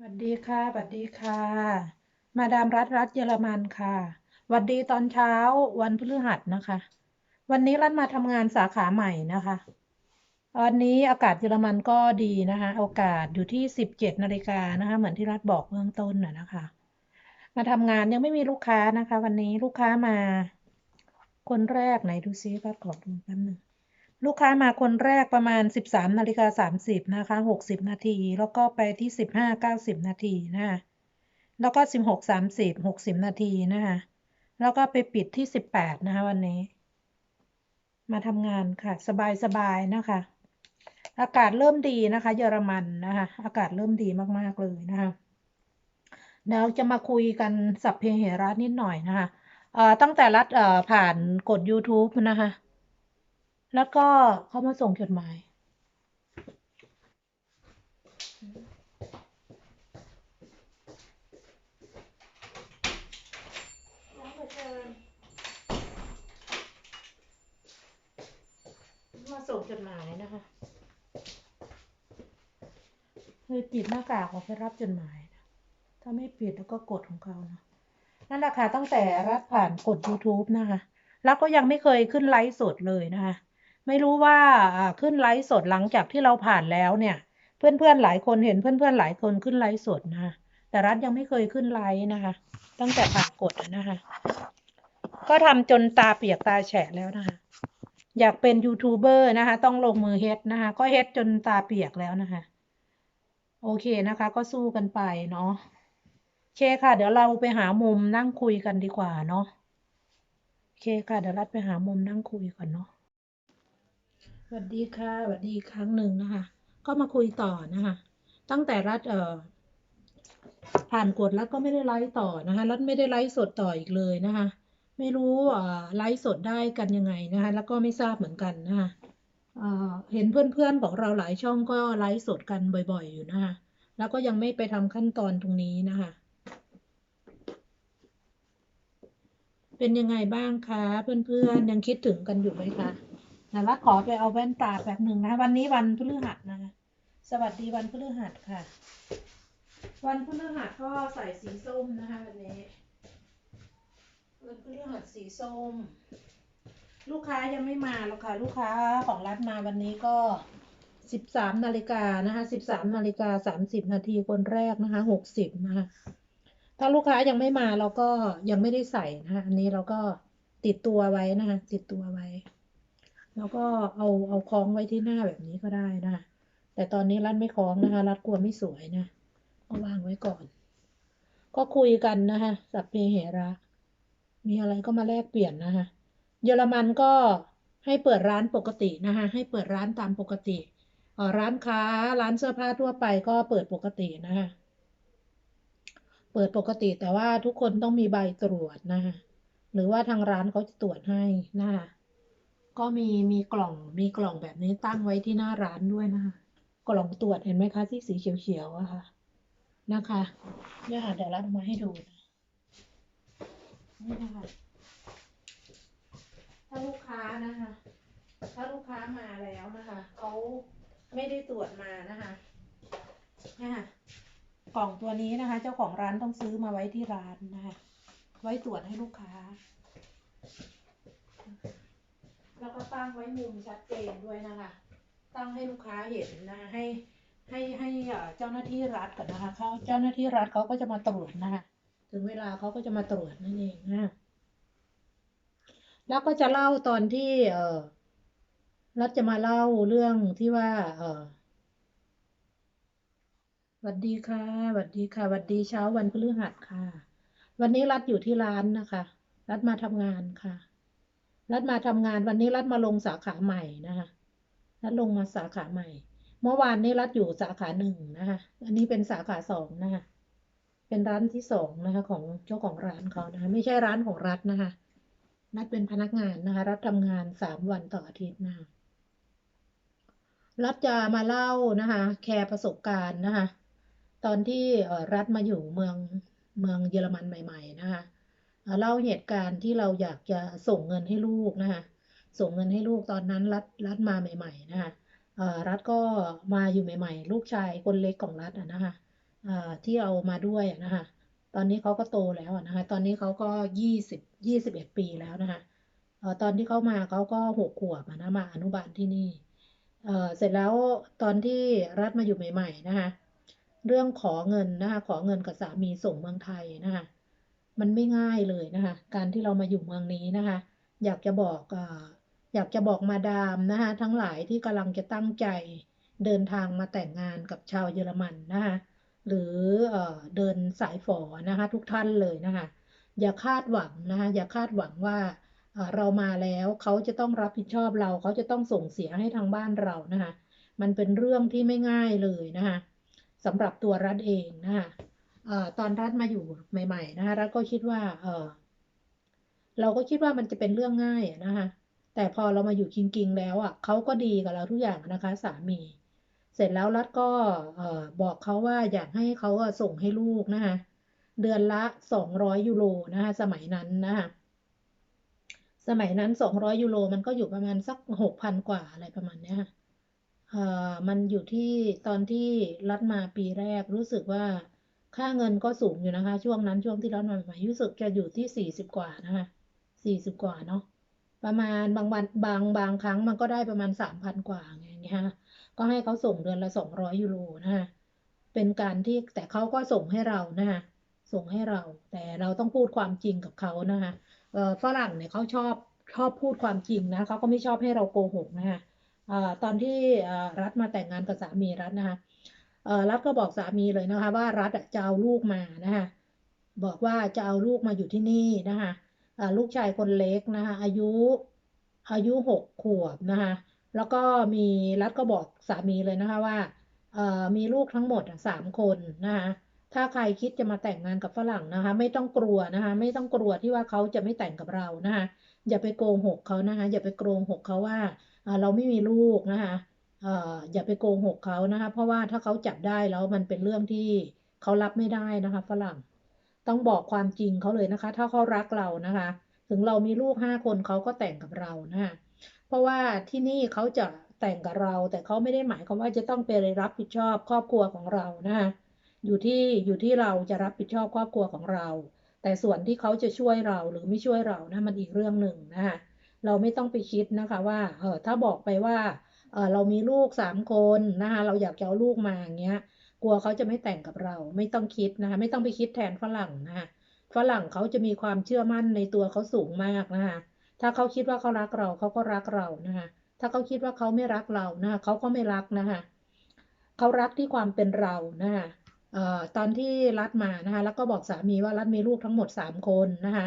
สวัสดีค่ะสวัสดีค่ะ มาดามรัฐรัฐเยอรมันค่ะสวัสดีตอนเช้าวันพฤหัสนะคะ วันนี้รัฐมาทำงานสาขาใหม่นะคะวันนี้อากาศเยอรมันก็ดีนะคะ โอกาสอยู่ที่สิบเจ็ดนาฬิกานะคะ เหมือนที่รัฐบอกเบื้องต้นน่ะนะคะ มาทำงานยังไม่มีลูกค้านะคะ วันนี้ลูกค้ามา คนแรกไหนดูซิรัฐขอดูแป๊บนึง ลูกค้ามาคนแรกประมาณ 13นาฬิกา30นะคะ60 นาที แล้วก็ไปที่ 15 90 นาทีนะคะแล้วก็ 16 30 60 นาทีนะคะแล้วก็ไปปิดที่ 18 นะคะวันนี้ มาทำงานค่ะ สบายสบายนะคะ อากาศเริ่มดีนะคะ เยอรมันนะคะ อากาศเริ่มดีมากๆเลยนะคะเดี๋ยวจะมาคุยกันสัพเพเหระนิดหน่อยนะคะตั้งแต่รัฐผ่านกด YouTube นะคะ แล้วก็เขามาส่งจดหมาย มาส่งจดหมายนะคะเลยปิดหน้ากากออกไปรับจดหมายนะถ้าไม่ปิดแล้วก็กดของเขานะนั่นแหละค่ะตั้งแต่รับผ่านกด YouTube นะคะ แล้วก็ยังไม่เคยขึ้นไลฟ์สดเลยนะคะ ไม่รู้ว่าขึ้นไลฟ์สดหลังจากที่เราผ่านแล้วเนี่ย เพื่อนๆหลายคนเห็นเพื่อนๆหลายคนขึ้นไลฟ์สดนะแต่รัฐยังไม่เคยขึ้นไลฟ์นะคะ ตั้งแต่ผ่านกดนะคะ ก็ทำจนตาเปียกตาแฉะแล้วนะคะ อยากเป็นยูทูบเบอร์นะคะ ต้องลงมือเฮ็ดนะคะ ก็เฮ็ดจนตาเปียกแล้วนะคะ โอเคนะคะ ก็สู้กันไปเนาะโอเคค่ะ เดี๋ยวเราไปหามุมนั่งคุยกันดีกว่าเนาะโอเคค่ะ เดี๋ยวรัดไปหามุมนั่งคุยก่อนเนาะ สวัสดีค่ะสวัสดีครั้งหนึ่งนะคะ ก็มาคุยต่อนะคะ ตั้งแต่รัฐเอ่อผ่านกดแล้วก็ไม่ได้ไลฟ์ต่อนะคะ รัฐไม่ได้ไลฟ์สดต่ออีกเลยนะคะ ไม่รู้อ่าไลฟ์สดได้กันยังไงนะคะ แล้วก็ไม่ทราบเหมือนกันนะคะเอ่อเห็นเพื่อนๆของเราหลายช่องก็ไลฟ์สดกันบ่อย ๆ อยู่นะคะ แล้วก็ยังไม่ไปทำขั้นตอนตรงนี้นะคะ เป็นยังไงบ้างคะเพื่อนๆยังคิดถึงกันอยู่ไหมคะ นะรัฐขอไปเอาแว่นตาแป๊บหนึ่งนะคะวันนี้วันพฤหัสนะคะ สวัสดีวันพฤหัสค่ะ วันพฤหัสก็ใส่สีส้มนะคะวันนี้ วันพฤหัสสีส้ม ลูกค้ายังไม่มาหรอกค่ะ ลูกค้าของรัฐมาวันนี้ก็สิบสามนาฬิกานะคะสิบสามนาฬิกาสามสิบนาทีคนแรกนะคะหกสิบนะคะ ถ้าลูกค้ายังไม่มาเราก็ยังไม่ได้ใส่นะคะอันนี้เราก็ติดตัวไว้นะคะติดตัวไว้ แล้วก็เอาเอาคล้องไว้ที่หน้าแบบนี้ก็ได้นะ แต่ตอนนี้รัดไม่คล้องนะคะ รัดกลัวไม่สวยนะก็วางไว้ก่อน ก็คุยกันนะคะสัพเพเหระ มีอะไรก็มาแลกเปลี่ยนนะคะ เยอรมันก็ให้เปิดร้านปกตินะคะ ให้เปิดร้านตามปกติออร้านค้าร้านเสื้อผ้าทั่วไปก็เปิดปกตินะคะเปิดปกติแต่ว่าทุกคนต้องมีใบตรวจนะคะหรือว่าทางร้านเขาจะตรวจให้นะคะ ก็มีมีกล่องมีกล่องแบบนี้ตั้งไว้ที่หน้าร้านด้วยนะคะกล่องตรวจเห็นไหมคะที่สีเขียวๆอะค่ะ นะคะเนี่ยค่ะเดี๋ยวรัดเอามาให้ดูนะนี่นะคะถ้าลูกค้านะคะ ถ้าลูกค้ามาแล้วนะคะเขาไม่ได้ตรวจมานะคะนะคะกล่องตัวนี้นะคะ เจ้าของร้านต้องซื้อมาไว้ที่ร้านนะคะ ไว้ตรวจให้ลูกค้า แล้วก็ตั้งไว้มุมชัดเจนด้วยนะคะ ตั้งให้ลูกค้าเห็นนะคะให้ให้ให้เจ้าหน้าที่รัฐก่อนนะคะเขาเจ้าหน้าที่รัฐเขาก็จะมาตรวจนะคะ ถึงเวลาเขาก็จะมาตรวจนั่นเองนะแล้วก็จะเล่าตอนที่เออรัฐจะมาเล่าเรื่องที่ว่า เออสวัสดีค่ะสวัสดีค่ะสวัสดีเช้าวันพฤหัสค่ะ วันนี้รัฐอยู่ที่ร้านนะคะ รัฐมาทำงานค่ะ รัฐมาทำงานวันนี้รัฐมาลงสาขาใหม่นะคะรัฐลงมาสาขาใหม่ เมื่อวานนี้รัฐอยู่สาขาหนึ่งนะคะ อันนี้เป็นสาขาสองนะคะ เป็นร้านที่สองนะคะของเจ้าของร้านเขานะคะ ไม่ใช่ร้านของรัฐนะคะ รัฐเป็นพนักงานนะคะ รัฐทำงานสามวันต่ออาทิตย์นะคะ รัฐจะมาเล่านะคะแชร์ประสบการณ์นะคะ ตอนที่เอ่อรัฐมาอยู่เมืองเมืองเยอรมันใหม่ ๆ นะคะ เล่าเหตุการณ์ที่เราอยากจะส่งเงินให้ลูกนะคะส่งเงินให้ลูกตอนนั้นรัฐรัฐมาใหม่ๆนะคะอ่อรัฐก็มาอยู่ใหม่ ๆ ลูกชายคนเล็กของรัฐนะคะอ่อที่เอามาด้วยนะคะตอนนี้เขาก็โตแล้วนะคะตอนนี้เขาก็ยี่สิบยี่สิบเอ็ดปีแล้วนะคะอ่อตอนที่เขามาเขาก็หกขวบอะนะมาอนุบาลที่นี่เอ่อเสร็จแล้วตอนที่รัฐมาอยู่ใหม่ ๆ นะคะเรื่องขอเงินนะคะขอเงินกับสามีส่งเมืองไทยนะคะ มันไม่ง่ายเลยนะคะ การที่เรามาอยู่เมืองนี้นะคะ อยากจะบอกอยากจะบอกมาดามนะคะทั้งหลายที่กำลังจะตั้งใจเดินทางมาแต่งงานกับชาวเยอรมันนะคะหรือเอเดินสายฝอนะคะทุกท่านเลยนะคะ อย่าคาดหวังนะคะอย่าคาดหวังว่าเรามาแล้วเขาจะต้องรับผิดชอบเราเขาจะต้องส่งเสียให้ทางบ้านเรานะคะ มันเป็นเรื่องที่ไม่ง่ายเลยนะคะสำหรับตัวรัฐเองนะคะ ตอนรัฐมาอยู่ใหม่ ๆ นะคะรัฐก็คิดว่าเออเราก็คิดว่ามันจะเป็นเรื่องง่ายนะคะแต่พอเรามาอยู่จริงๆแล้วอะเขาก็ดีกับเราทุกอย่างนะคะสามี เสร็จแล้วรัฐก็เออบอกเขาว่าอยากให้เขาส่งให้ลูกนะคะเดือนละสองร้อยยูโรนะคะสมัยนั้นนะคะสมัยนั้นสองร้อยยูโรมันก็อยู่ประมาณสักหกพันกว่าอะไรประมาณเนี้ยค่ะเอ่อมันอยู่ที่ตอนที่รัฐมาปีแรกรู้สึกว่า ค่าเงินก็สูงอยู่นะคะ ช่วงนั้นช่วงที่รัฐมาใหม่ๆรู้สึกจะอยู่ที่สี่สิบกว่านะคะสี่สิบกว่าเนาะประมาณบางวันบางบางครั้งมันก็ได้ประมาณสามพันกว่าอย่างเงี้ยค่ะก็ให้เขาส่งเดือนละสองร้อยยูโรนะคะเป็นการที่แต่เขาก็ส่งให้เรานะคะส่งให้เรา แต่เราต้องพูดความจริงกับเขานะคะเออฝรั่งเนี่ยเขาชอบชอบพูดความจริงนะเขาก็ไม่ชอบให้เราโกหกนะคะอ่อตอนที่อ่อรัฐมาแต่งงานกับสามีรัฐนะคะ รัฐก็บอกสามีเลยนะคะ ว่ารัฐจะเอาลูกมานะคะบอกว่าจะเอาลูกมาอยู่ที่นี่นะคะลูกชายคนเล็กนะคะอายุอายุหกขวบนะคะแล้วก็มีรัฐก็บอกสามีเลยนะคะว่ามีลูกทั้งหมดสามคนนะคะถ้าใครคิดจะมาแต่งงานกับฝรั่งนะคะ ไม่ต้องกลัวนะคะ ไม่ต้องกลัวที่ว่าเขาจะไม่แต่งกับเรานะคะ อย่าไปโกงหกเขานะคะ อย่าไปโกงหกเขาว่าเราไม่มีลูกนะคะ อย่าไปโกหกเขานะคะ เพราะว่าถ้าเขาจับได้แล้วมันเป็นเรื่องที่เขารับไม่ได้นะคะฝรั่งต้องบอกความจริงเขาเลยนะคะ ถ้าเขารักเรานะคะ ถึงเรามีลูกห้าคนเขาก็แต่งกับเรานะคะเพราะว่าที่นี่เขาจะแต่งกับเรา แต่เขาไม่ได้หมายความว่าจะต้องไปรับผิดชอบครอบครัวของเรานะคะอยู่ที่อยู่ที่เราจะรับผิดชอบครอบครัวของเรา แต่ส่วนที่เขาจะช่วยเราหรือไม่ช่วยเรานะมันอีกเรื่องหนึ่งนะคะเราไม่ต้องไปคิดนะคะว่าเออถ้าบอกไปว่า เออเรามีลูกสามคนนะคะเราอยากจะเอาลูกมาอย่างเงี้ย กลัวเขาจะไม่แต่งกับเรา ไม่ต้องคิดนะคะไม่ต้องไปคิดแทนฝรั่งนะคะฝรั่งเขาจะมีความเชื่อมั่นในตัวเขาสูงมากนะคะถ้าเขาคิดว่าเขารักเราเขาก็รักเรานะคะถ้าเขาคิดว่าเขาไม่รักเรานะคะเขาก็ไม่รักนะคะเขารักที่ความเป็นเรานะคะเออตอนที่รัฐมานะคะแล้วก็บอกสามีว่ารัฐมีลูกทั้งหมดสามคนนะคะ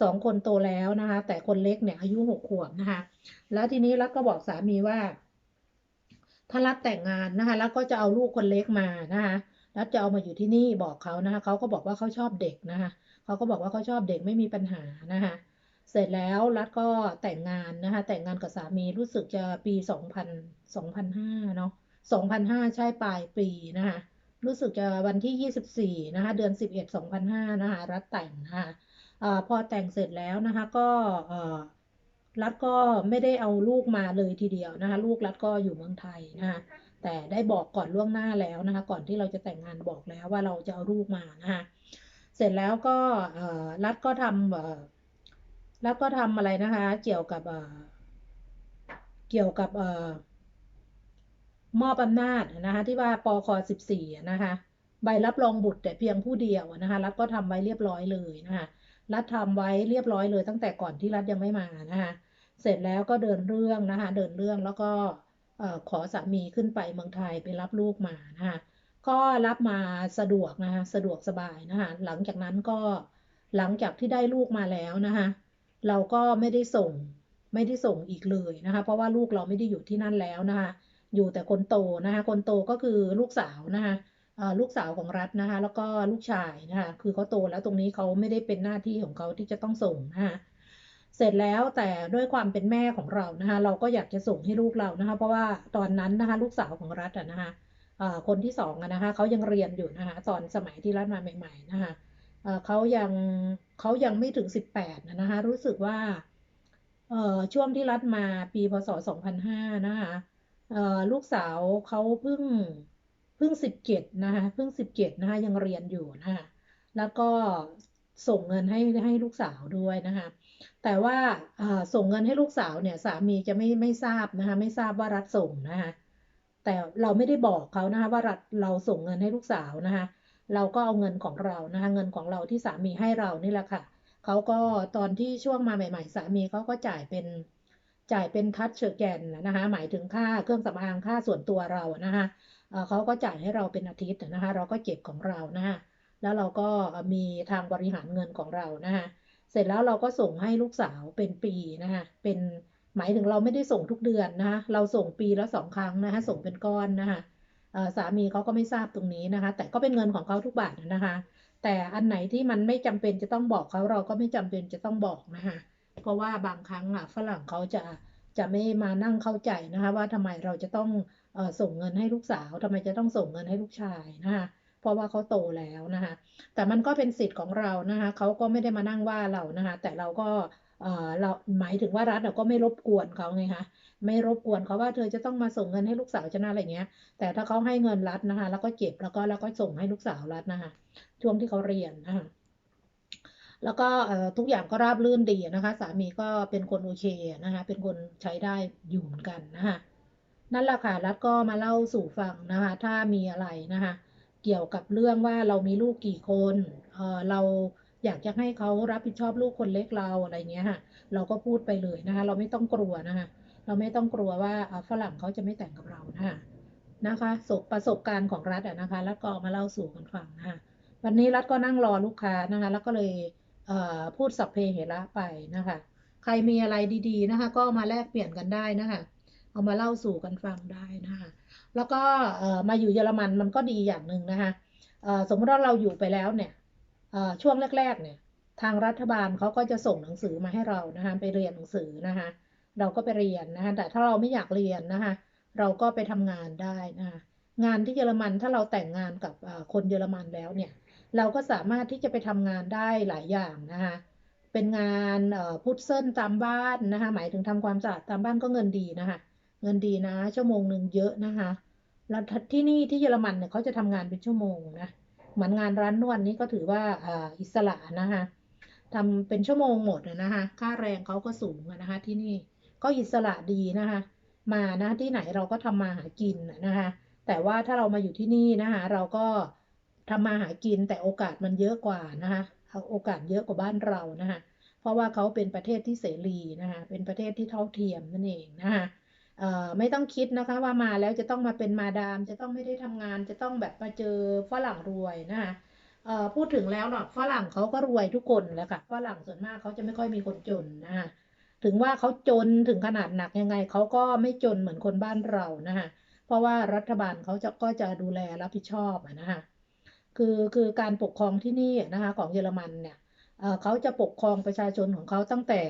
สองคนโตแล้วนะคะแต่คนเล็กเนี่ยอายุหกขวบนะคะแล้วทีนี้รัฐก็บอกสามีว่า ถ้ารัฐแต่งงานนะคะ แล้วก็จะเอาลูกคนเล็กมานะคะรัฐจะเอามาอยู่ที่นี่บอกเขานะคะเขาก็บอกว่าเขาชอบเด็กนะคะเขาก็บอกว่าเขาชอบเด็กไม่มีปัญหานะคะเสร็จแล้วรัฐก็แต่งงานนะคะ แต่งงานกับสามีรู้สึกจะปีสองพันสองพันห้าเนาะสองพันห้าใช่ปลายปีนะคะรู้สึกจะวันที่ 24 นะคะ เดือน 11 2005 นะคะ รัฐแต่งนะคะอพอแต่งเสร็จแล้วนะคะ ก็ รัฐก็ไม่ได้เอาลูกมาเลยทีเดียวนะคะ ลูกรัฐก็อยู่เมืองไทยนะคะแต่ได้บอกก่อนล่วงหน้าแล้วนะคะ ก่อนที่เราจะแต่งงานบอกแล้วว่าเราจะเอาลูกมานะคะเสร็จแล้วก็รัฐก็ทำรัฐก็ทำอะไรนะคะ เกี่ยวกับเกี่ยวกับเอ่อมอบอำนาจนะคะที่ว่าปค14อะนะคะใบรับรองบุตรแต่เพียงผู้เดียวนะคะรัฐก็ทำไว้เรียบร้อยเลยนะคะ รัฐทำไว้เรียบร้อยเลยตั้งแต่ก่อนที่รัฐยังไม่มานะคะเสร็จแล้วก็เดินเรื่องนะคะเดินเรื่องแล้วก็ขอสามีขึ้นไปเมืองไทยไปรับลูกมานะคะก็รับมาสะดวกนะคะสะดวกสบายนะคะหลังจากนั้นก็หลังจากที่ได้ลูกมาแล้วนะคะเราก็ไม่ได้ส่งไม่ได้ส่งอีกเลยนะคะเพราะว่าลูกเราไม่ได้อยู่ที่นั่นแล้วนะคะอยู่แต่คนโตนะคะคนโตก็คือลูกสาวนะคะ ลูกสาวของรัฐนะคะ แล้วก็ลูกชายนะคะ คือเขาโตแล้วตรงนี้เขาไม่ได้เป็นหน้าที่ของเขาที่จะต้องส่งนะคะเสร็จแล้วแต่ด้วยความเป็นแม่ของเรานะคะ เราก็อยากจะส่งให้ลูกเรานะคะ เพราะว่าตอนนั้นนะคะ ลูกสาวของรัฐนะคะคนที่สองนะคะเขายังเรียนอยู่นะคะ ตอนสมัยที่รัฐมาใหม่ ๆ นะคะเขายังเขายังไม่ถึงสิบแปดนะคะ รู้สึกว่าช่วงที่รัฐมาปีพศสองพันห้านะคะลูกสาวเขาเพิ่ง พิ่พิ่งสิบเจ็ดนะคะเพิ่งสิบเจ็ดนะคะยังเรียนอยู่นะคะแล้วก็ส่งเงินให้ให้ลูกสาวด้วยนะคะแต่ว่าส่งเงินให้ลูกสาวเนี่ยสามีจะไม่ไม่ทราบนะคะไม่ทราบว่ารัฐส่งนะคะแต่เราไม่ได้บอกเขานะคะว่ารัฐเราส่งเงินให้ลูกสาวนะคะเราก็เอาเงินของเรานะคะเงินของเราที่สามีให้เรานี่แหละค่ะเขาก็ตอนที่ช่วงมาใหม่ ๆ สามีเขาก็จ่ายเป็น จ่ายเป็นทัชเชอร์แกนนะคะหมายถึงค่าเครื่องสำอางค่าส่วนตัวเรานะคะเขาก็จ่ายให้เราเป็นอาทิตย์นะคะเราก็เก็บของเรานะคะแล้วเราก็มีทางบริหารเงินของเรานะคะเสร็จแล้วเราก็ส่งให้ลูกสาวเป็นปีนะคะเป็นหมายถึงเราไม่ได้ส่งทุกเดือนนะคะเราส่งปีละสองครั้งนะคะส่งเป็นก้อนนะคะสามีเขาก็ไม่ทราบตรงนี้นะคะ แต่ก็เป็นเงินของเขาทุกบาทนะคะ แต่อันไหนที่มันไม่จำเป็นจะต้องบอกเขาเราก็ไม่จำเป็นจะต้องบอกนะคะ เพราะว่าบางครั้งอะฝรั่งเขาจะจะไม่มานั่งเข้าใจนะคะ ว่าทำไมเราจะต้องส่งเงินให้ลูกสาวทำไมจะต้องส่งเงินให้ลูกชายนะคะเพราะว่าเขาโตแล้วนะคะ แต่มันก็เป็นสิทธิ์ของเรานะคะเขาก็ไม่ได้มานั่งว่าเรานะคะ แต่เราก็เอ่อเราหมายถึงว่ารัฐเราก็ไม่รบกวนเขาไงคะไม่รบกวนเขาว่าเธอจะต้องมาส่งเงินให้ลูกสาวจะนะอะไรเงี้ย แต่ถ้าเขาให้เงินรัฐนะคะ แล้วก็เก็บแล้วก็แล้วก็ส่งให้ลูกสาวรัฐนะคะช่วงที่เขาเรียนนะคะ แล้วก็ทุกอย่างก็ราบรื่นดีนะคะ สามีก็เป็นคนโอเคนะคะ เป็นคนใช้ได้อยู่เหมือนกันนะคะนั่นแหละค่ะรัฐก็มาเล่าสู่ฟังนะคะ ถ้ามีอะไรนะคะ เกี่ยวกับเรื่องว่าเรามีลูกกี่คนเเราอยากจะให้เขารับผิดชอบลูกคนเล็กเราอะไรเงี้ยค่ะ เราก็พูดไปเลยนะคะ เราไม่ต้องกลัวนะคะ เราไม่ต้องกลัวว่าฝรั่งเขาจะไม่แต่งกับเรานะคะนะคะสบประสบการณ์ของรัฐอะนะคะ แล้วก็มาเล่าสู่กันฟังนะคะวันนี้รัฐก็นั่งรอลูกค้านะคะ แล้วก็เลย พูดสัพเพเหระไปนะคะ ใครมีอะไรดีๆนะคะ ก็มาแลกเปลี่ยนกันได้นะคะ เอามาเล่าสู่กันฟังได้นะคะ แล้วก็มาอยู่เยอรมันมันก็ดีอย่างหนึ่งนะคะสมมติว่าเราอยู่ไปแล้วเนี่ยช่วงแรก ๆ เนี่ย ทางรัฐบาลเขาก็จะส่งหนังสือมาให้เรานะคะไปเรียนหนังสือนะคะ เราก็ไปเรียนนะคะแต่ถ้าเราไม่อยากเรียนนะคะ เราก็ไปทำงานได้นะคะงานที่เยอรมันถ้าเราแต่งงานกับคนเยอรมันแล้วเนี่ย เราก็สามารถที่จะไปทำงานได้หลายอย่างนะคะเป็นงานพุทเซิลตามบ้านนะคะ หมายถึงทำความสะอาดตามบ้านก็เงินดีนะคะ เงินดีนะ ชั่วโมงหนึ่งเยอะนะคะ แล้วที่นี่ที่เยอรมันเนี่ยเขาจะทำงานเป็นชั่วโมงนะ เหมือนงานร้านนวดนี่ก็ถือว่าอ,อิสระนะคะทำเป็นชั่วโมงหมดนะคะ ค่าแรงเขาก็สูงนะคะ ที่นี่ก็อิสระดีนะคะ มานะที่ไหนเราก็ทำมาหากินนะคะ แต่ว่าถ้าเรามาอยู่ที่นี่นะคะเราก็ ทำมาหากินแต่โอกาสมันเยอะกว่านะคะโอกาสเยอะกว่าบ้านเรานะคะเพราะว่าเขาเป็นประเทศที่เสรีนะคะเป็นประเทศที่เท่าเทียมนั่นเองนะคะไม่ต้องคิดนะคะว่ามาแล้วจะต้องมาเป็นมาดาม จะต้องไม่ได้ทำงาน จะต้องแบบมาเจอฝรั่งรวยนะคะพูดถึงแล้วเนาะฝรั่งเขาก็รวยทุกคนแหละค่ะฝรั่งส่วนมากเขาจะไม่ค่อยมีคนจนนะคะถึงว่าเขาจนถึงขนาดหนักยังไงเขาก็ไม่จนเหมือนคนบ้านเรานะคะเพราะว่ารัฐบาลเขาจะก็จะดูแลรับผิดชอบนะคะ คือคือการปกครองที่นี่นะคะของเยอรมันเนี่ยเขาจะปกครองประชาชนของเขาตั้งแต่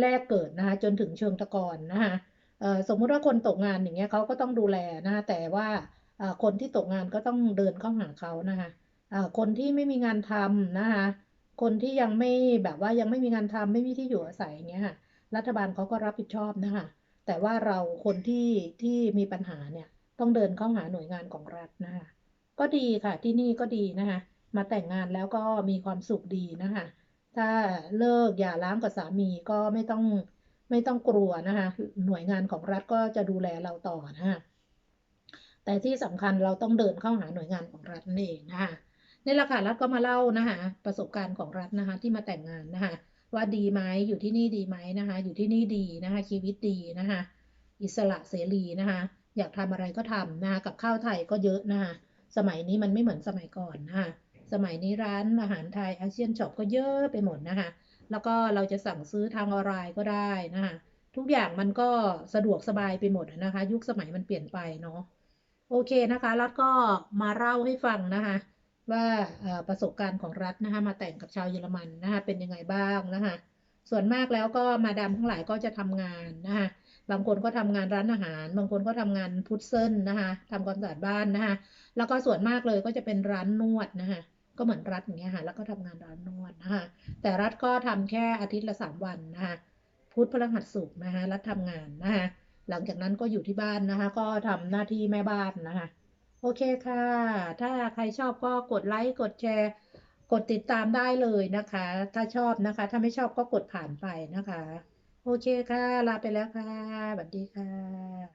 แรกเกิดนะคะจนถึงเชิงตะกอนนะคะสมมุติว่าคนตกงานอย่างเงี้ยเขาก็ต้องดูแลนะคะแต่ว่าคนที่ตกงานก็ต้องเดินเข้าหาเขานะคะคนที่ไม่มีงานทำนะคะคนที่ยังไม่แบบว่ายังไม่มีงานทำไม่มีที่อยู่อาศัยอย่างเงี้ยค่ะรัฐบาลเขาก็รับผิดชอบนะคะแต่ว่าเราคนที่ที่มีปัญหาเนี่ยต้องเดินเข้าหาหน่วยงานของรัฐนะคะ ก็ดีค่ะที่นี่ก็ดีนะคะ มาแต่งงานแล้วก็มีความสุขดีนะคะ ถ้าเลิกหย่าร้างกับสามีก็ไม่ต้องไม่ต้องกลัวนะคะ หน่วยงานของรัฐก็จะดูแลเราต่อนะคะแต่ที่สำคัญเราต้องเดินเข้าหาหน่วยงานของรัฐนั่นเองนะคะนี่แหละค่ะรัฐก็มาเล่านะคะประสบการณ์ของรัฐนะคะที่มาแต่งงานนะคะว่าดีไหมอยู่ที่นี่ดีไหมนะคะ อยู่ที่นี่ดีนะคะชีวิตดีนะคะอิสระเสรีนะคะอยากทำอะไรก็ทำนะคะกับข้าวไทยก็เยอะนะคะ สมัยนี้มันไม่เหมือนสมัยก่อนนะคะสมัยนี้ร้านอาหารไทยอาเซียนช็อปก็เยอะไปหมดนะคะ แล้วก็เราจะสั่งซื้อทางออนไลน์ก็ได้นะคะ ทุกอย่างมันก็สะดวกสบายไปหมดนะคะ ยุคสมัยมันเปลี่ยนไปเนาะ โอเคนะคะ รัฐก็มาเล่าให้ฟังนะคะ ว่าประสบการณ์ของรัฐนะคะ มาแต่งกับชาวเยอรมันนะคะ เป็นยังไงบ้างนะคะ ส่วนมากแล้วก็มาดามทั้งหลายก็จะทำงานนะคะ บางคนก็ทำงานร้านอาหาร บางคนก็ทำงานพุทเซ่นนะคะทำความสะอาดบ้านนะคะ แล้วก็ส่วนมากเลยก็จะเป็นร้านนวดนะคะก็เหมือนรัฐอย่างเงี้ยค่ะ แล้วก็ทำงานร้านนวดนะคะ แต่รัฐก็ทำแค่อาทิตย์ละสามวันนะคะ พุธพฤหัสสุกนะคะ รัฐทำงานนะคะ หลังจากนั้นก็อยู่ที่บ้านนะคะ ก็ทำหน้าที่แม่บ้านนะคะ โอเคค่ะ ถ้าใครชอบก็กดไลค์ กดแชร์ กดติดตามได้เลยนะคะ ถ้าชอบนะคะ ถ้าไม่ชอบก็กดผ่านไปนะคะ โอเคค่ะ ลาไปแล้วค่ะสวัสดีค่ะ